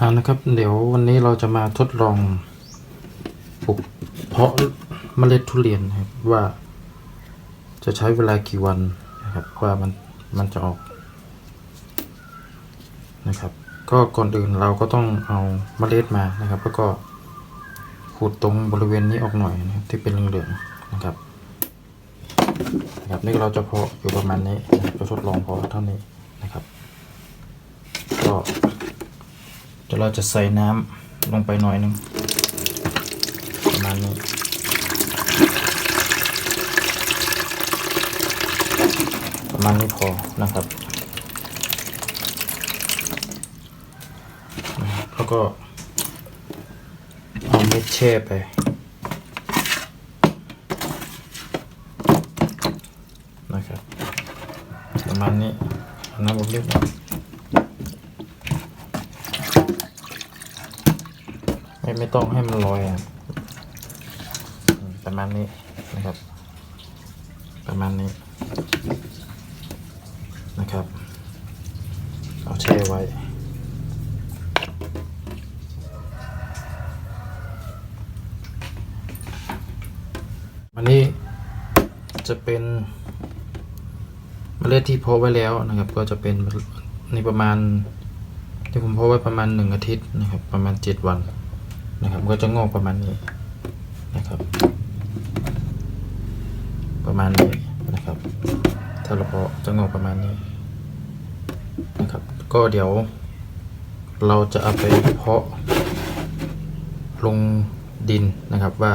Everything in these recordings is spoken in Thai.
อ่านะครับ เดี๋ยววันนี้เราจะมาทดลองปลูกเพาะเมล็ดทุเรียนครับว่าจะใช้เวลากี่วันนะครับว่ามันมันจะออกนะครับ ก็ก่อนอื่นเราก็ต้องเอาเมล็ดมานะครับ แล้วก็ขูดตรงบริเวณนี้ออกหน่อยนะครับที่เป็นเหลืองๆนะครับนะครับนี่เราจะเพาะอยู่ประมาณนี้นะจะทดลองเพาะเท่านี้นะครับ ก็ เดี๋ยวเราจะใส่น้ำลงไปหน่อยหนึงประมาณนี้ประมาณนี้พอนะครับ แล้วก็เอาเม็ดแช่ไปนะครับประมาณนี้น้ำอบนิดหน่อย ไม่ไม่ต้องให้มันลอยอะประมาณนี้นะครับ ประมาณนี้นะครับ เอาแช่ไว้อันนี้จะเป็นเมล็ดที่เพาะไว้แล้วนะครับ ก็จะเป็นในประมาณที่ผมเพาะไว้ประมาณหนึ่งอาทิตย์นะครับ ประมาณเจ็ดวัน นะครับก็จะงอกประมาณนี้นะครับ ประมาณนี้นะครับถ้าเราพาะจะงอกประมาณนี้นะครับ ก็เดี๋ยวเราจะเอาไปเพาะลงดินนะครับว่า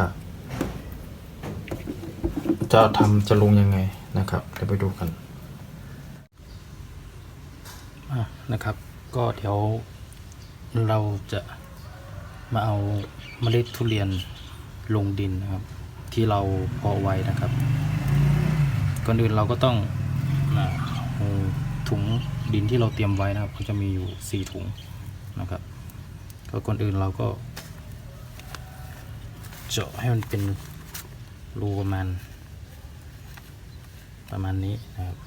จะทำจะลงยังไงนะครับเดี๋ยวไปดูกันนะครับ ก็เดี๋ยวเราจะ มาเอาเมล็ดทุเรียนลงดินนะครับ ที่เราเพาะไว้นะครับ ก่อนอื่นเราก็ต้องถุงดินที่เราเตรียมไว้นะครับ ก็จะมีอยู่สี่ถุงนะครับ ก็ก่อนอื่นเราก็เจาะให้มันเป็นรูประมาณ ประมาณนี้นะครับ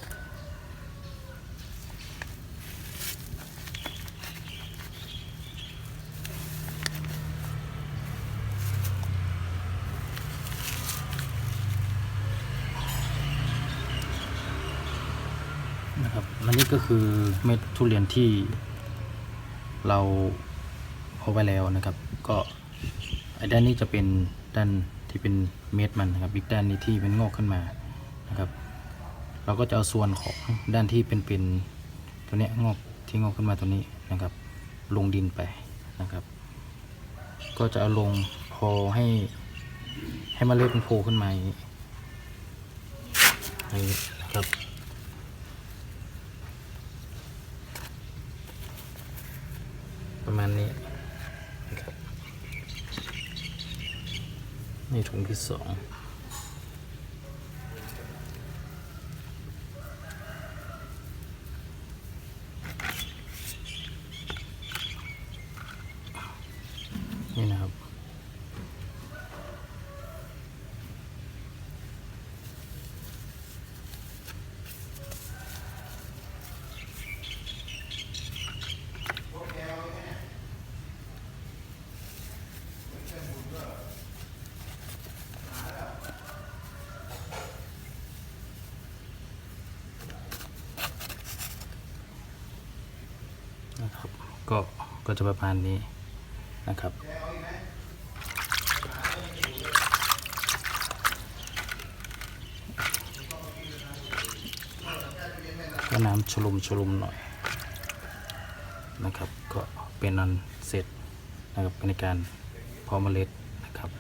นะครับอันนี้ก็คือเม็ดทุเรียนที่เราเอาไว้แล้วนะครับ ก็ไอ้ด้านนี้จะเป็นด้านที่เป็นเม็ดมันนะครับอีกด้านนี้ที่เป็นงอกขึ้นมานะครับ เราก็จะเอาส่วนของด้านที่เป็นเป็นตัวเนี้ยงอกที่งอกขึ้นมาตัวนี้นะครับ ลงดินไปนะครับ ก็จะเอาลงพอให้ให้เมล็ดมันโผล่ขึ้นมาอย่างนี้นะครับ ประมาณนี้นะครับนี่ถุงที่สองนี่นะครับ นะครับ ก็ก็จะประมาณนี้นะครับ ก็น้ำชลุมชลุมหน่อยนะครับ ก็เป็นอันเสร็จนะครับในการเพาะเมล็ดนะครับ